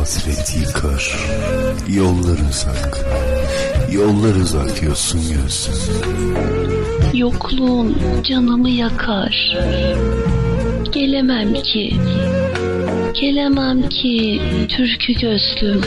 hasret yıkar Yollar uzak Yollar uzak yosun gözüm Yokluğun canımı yakar. Gelemem ki, gelemem ki türkü gözlüm.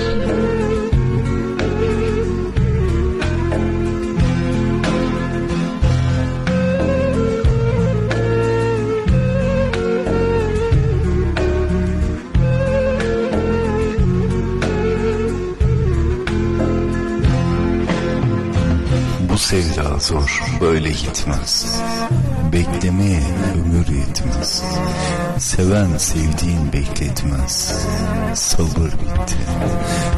Bu sevda zor böyle gitmez. Beklemeye ömür yetmez. Seven sevdiğin bekletmez. Sabır bitti.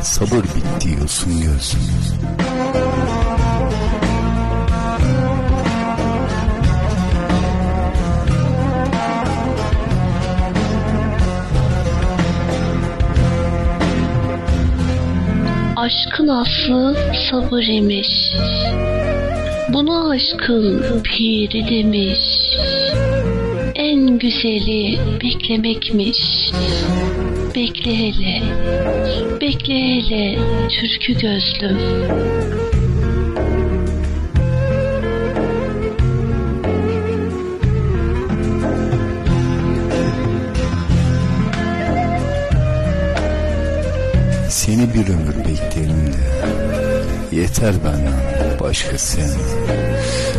Sabır bitti yosun gözüm Aşkın aslı sabır imiş. Buna aşkın piri demiş. En güzeli beklemekmiş. Bekle hele, bekle hele türkü gözlüm. Seni bir ömür beklerim de Yeter benden başka sen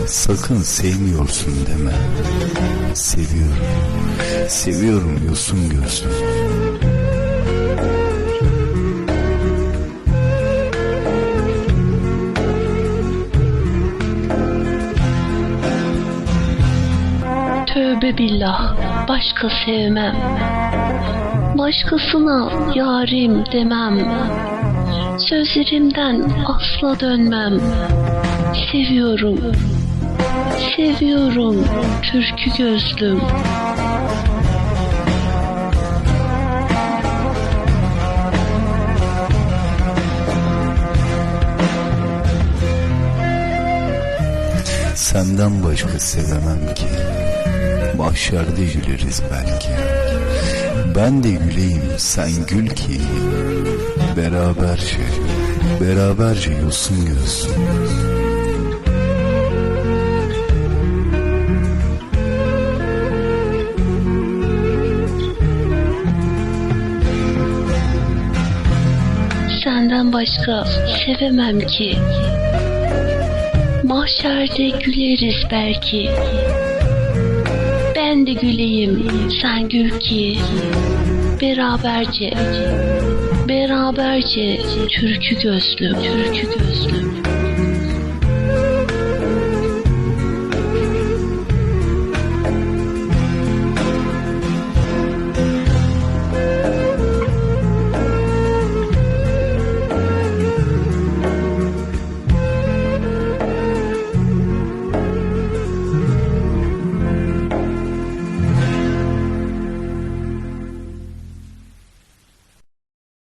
Sakın sevmiyorsun deme. Seviyorum. Seviyorum yosun gözlüm Tövbe billah başka sevmem. Başkasına yarim demem. Sözlerimden asla dönmem. Seviyorum. Seviyorum türkü gözlüm. Senden başka sevemem ki Mahşerde güleriz belki Ben de güleyim sen gül ki Beraberce Beraberce yosun gözüm Senden başka sevemem ki. Mahşerde güleriz belki. Ben de güleyim, sen gül ki. Beraberce, beraberce türkü gözlüm, türkü gözlüm.